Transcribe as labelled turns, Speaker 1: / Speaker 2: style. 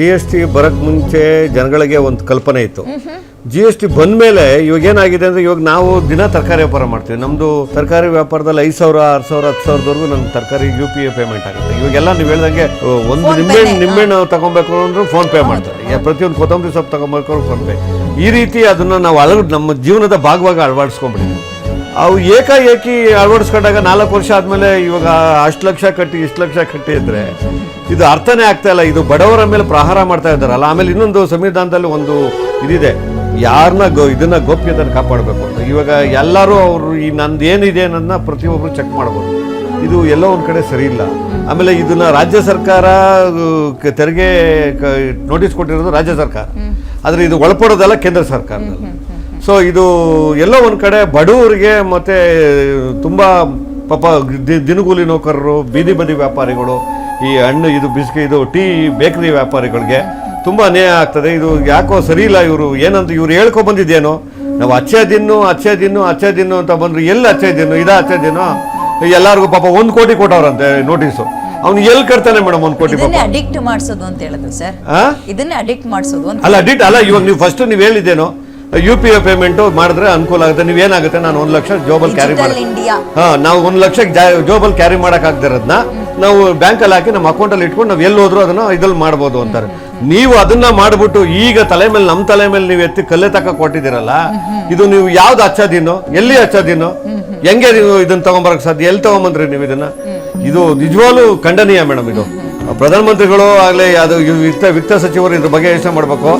Speaker 1: G S T ಬರಕ್ ಮುಂಚೆ ಜನಗಳಿಗೆ ಒಂದು ಕಲ್ಪನೆ ಇತ್ತು. ಜಿ ಎಸ್ ಟಿ ಬಂದ ಮೇಲೆ ಇವಾಗ ಏನಾಗಿದೆ ಅಂದ್ರೆ ಇವಾಗ ನಾವು ದಿನ ತರಕಾರಿ ವ್ಯಾಪಾರ ಮಾಡ್ತೀವಿ. ನಮ್ದು ತರಕಾರಿ ವ್ಯಾಪಾರದಲ್ಲಿ ಐದು ಸಾವಿರ ಆರು ಸಾವಿರ ಹತ್ತು ಸಾವಿರದವರೆಗೂ ನಮ್ಗೆ ತರಕಾರಿ ಯು ಪಿ ಐ ಪೇಮೆಂಟ್ ಆಗುತ್ತೆ. ಇವಾಗೆಲ್ಲ ನೀವು ಹೇಳ್ದಂಗೆ ಒಂದು
Speaker 2: ನಿಂಬೆ
Speaker 1: ನಿಂಬೆಹಣ್ಣು ತಗೊಬೇಕು ಅಂದ್ರೂ ಫೋನ್ ಪೇ ಮಾಡ್ತಾರೆ. ಪ್ರತಿಯೊಂದು ಕೊತ್ತಂಬರಿ ಸೊಪ್ಪು ತಗೊಬೇಕು ಫೋನ್ ಪೇ ಈ ರೀತಿ ಅದನ್ನ ನಾವು ಅಳ ನಮ್ಮ ಜೀವನದ ಭಾಗವಾಗಿ ಅಳವಡಿಸ್ಕೊಂಡ್ಬಿಟ್ಟಿದ್ದೀವಿ. ಅವು ಏಕಾಏಕಿ ಅಳವಡಿಸ್ಕೊಂಡಾಗ ನಾಲ್ಕು ವರ್ಷ ಆದಮೇಲೆ ಇವಾಗ ಅಷ್ಟು ಲಕ್ಷ ಕಟ್ಟಿ ಇಷ್ಟು ಲಕ್ಷ ಕಟ್ಟಿ ಇದ್ರೆ ಇದು ಅರ್ಥನೇ ಆಗ್ತಾ ಇಲ್ಲ. ಇದು ಬಡವರ ಮೇಲೆ ಪ್ರಹಾರ ಮಾಡ್ತಾ ಇದ್ದಾರಲ್ಲ ಆಮೇಲೆ ಇನ್ನೊಂದು ಸಂವಿಧಾನದಲ್ಲಿ ಒಂದು ಇದಿದೆ. ಯಾರನ್ನ ಗೋ ಇದನ್ನ ಗೋಪ್ಯತೆ ಕಾಪಾಡಬೇಕು ಅಂತ. ಇವಾಗ ಎಲ್ಲರೂ ಅವರು ಈ ನಂದು ಏನಿದೆ ಅನ್ನೋದನ್ನ ಪ್ರತಿಯೊಬ್ಬರು ಚೆಕ್ ಮಾಡ್ಬೋದು. ಇದು ಎಲ್ಲೋ ಒಂದು ಕಡೆ ಸರಿ ಇಲ್ಲ. ಆಮೇಲೆ ಇದನ್ನ ರಾಜ್ಯ ಸರ್ಕಾರ ತೆರಿಗೆ ನೋಟಿಸ್ ಕೊಟ್ಟಿರೋದು ರಾಜ್ಯ ಸರ್ಕಾರ. ಆದರೆ ಇದು ಒಳಪಡೋದಲ್ಲ ಕೇಂದ್ರ ಸರ್ಕಾರದಲ್ಲಿ. ಸೊ ಇದು ಎಲ್ಲೋ ಒಂದು ಕಡೆ ಬಡವರಿಗೆ ಮತ್ತೆ ತುಂಬ ಪಾಪ ದಿನಗೂಲಿ ನೌಕರರು ಬೀದಿ ಬದಿ ವ್ಯಾಪಾರಿಗಳು ಈ ಹಣ್ಣು ಇದು ಬಿಸ್ಕಿ ಇದು ಟೀ ಬೇಕರಿ ವ್ಯಾಪಾರಿಗಳಿಗೆ ತುಂಬ ಅನ್ಯಾಯ ಆಗ್ತದೆ. ಇದು ಯಾಕೋ ಸರಿ ಇಲ್ಲ ಇವರು ಏನಂತ ಇವ್ರು ಹೇಳ್ಕೊ ಬಂದಿದ್ದೇನೋ? ನಾವು ಅಚ್ಚೆ ದಿನ್ನು ಅಚ್ಚೆ ದಿನ್ನು ಅಚ್ಚೆ ದಿನ್ನು ಅಂತ ಬಂದ್ರು ಎಲ್ಲಿ ಅಚ್ಚೆ ದಿನ್ನು ಇದಾ ಅಚ್ಚೆ ದಿನ್ನು? ಎಲ್ಲರಿಗೂ ಪಾಪ ಒಂದು ಕೋಟಿ ಕೊಟ್ಟವ್ರಂತೆ ನೋಟಿಸು. ಅವ್ನು ಎಲ್ಲಿ ಕರ್ತಾನೆ ಮೇಡಮ್ ಒಂದು ಕೋಟಿ ಪಾಪ?
Speaker 2: ಅಡಿಕ್ಟ್ ಮಾಡಿಸೋದು ಅಂತ ಹೇಳಿದ್ರು ಸರ್? ಇದನ್ನೇ ಅಡಿಕ್ಟ್ ಮಾಡಿಸೋದು
Speaker 1: ಅಲ್ಲ ಅಡಿಕ್ಟ್ ಅಲ್ಲ ಇವಾಗ ನೀವು ಫಸ್ಟ್ ನೀವು ಹೇಳಿದ್ದೇನೋ ಯು ಪಿ ಐ ಪೇಮೆಂಟ್ ಮಾಡಿದ್ರೆ ಅನುಕೂಲ ಆಗುತ್ತೆ. ನೀವು ಏನಾಗುತ್ತೆ? ನಾನು ಒಂದ್ ಲಕ್ಷ ಜೋಬಲ್ ಕ್ಯಾರಿ ಮಾಡಿ ಹಾ ನಾವು ಒಂದ್ ಲಕ್ಷ ಜೋಬಲ್ ಕ್ಯಾರಿ ಮಾಡಕ್ ಆಗದಿರೋದನ್ನ ನಾವು ಬ್ಯಾಂಕಲ್ಲಿ ಹಾಕಿ ನಮ್ಮ ಅಕೌಂಟ್ ಅಲ್ಲಿ ಇಟ್ಕೊಂಡು ನಾವು ಎಲ್ಲಿ ಹೋದ್ರು ಅದನ್ನ ಇದ್ರಲ್ಲಿ ಮಾಡ್ಬೋದು ಅಂತಾರೆ. ನೀವು ಅದನ್ನ ಮಾಡ್ಬಿಟ್ಟು ಈಗ ತಲೆ ಮೇಲೆ ನಮ್ಮ ತಲೆ ಮೇಲೆ ನೀವು ಎತ್ತಿ ಕಲ್ಲೆ ತಕ್ಕ ಕೊಟ್ಟಿದ್ದೀರಲ್ಲ ಇದು ನೀವು ಯಾವ್ದು ಹಚ್ಚೋದಿನ್ನು ಎಲ್ಲಿ ಹಚ್ಚೋದಿನ್ನು ಹೆಂಗೆ ನೀವು ಇದನ್ನ ತಗೊಂಬರಕ್ ಸಾಧ್ಯ? ಎಲ್ಲಿ ತಗೊಂಬಂದ್ರಿ ನೀವು ಇದನ್ನ? ಇದು ನಿಜವಾಗ್ಲೂ ಖಂಡನೀಯ ಮೇಡಮ್ ಇದು. ಪ್ರಧಾನಮಂತ್ರಿಗಳು ಆಗ್ಲಿ ಅದು ವಿತ್ತ ವಿತ್ತ ಸಚಿವರು ಇದ್ರ ಬಗ್ಗೆ ಯೋಚನೆ ಮಾಡಬೇಕು.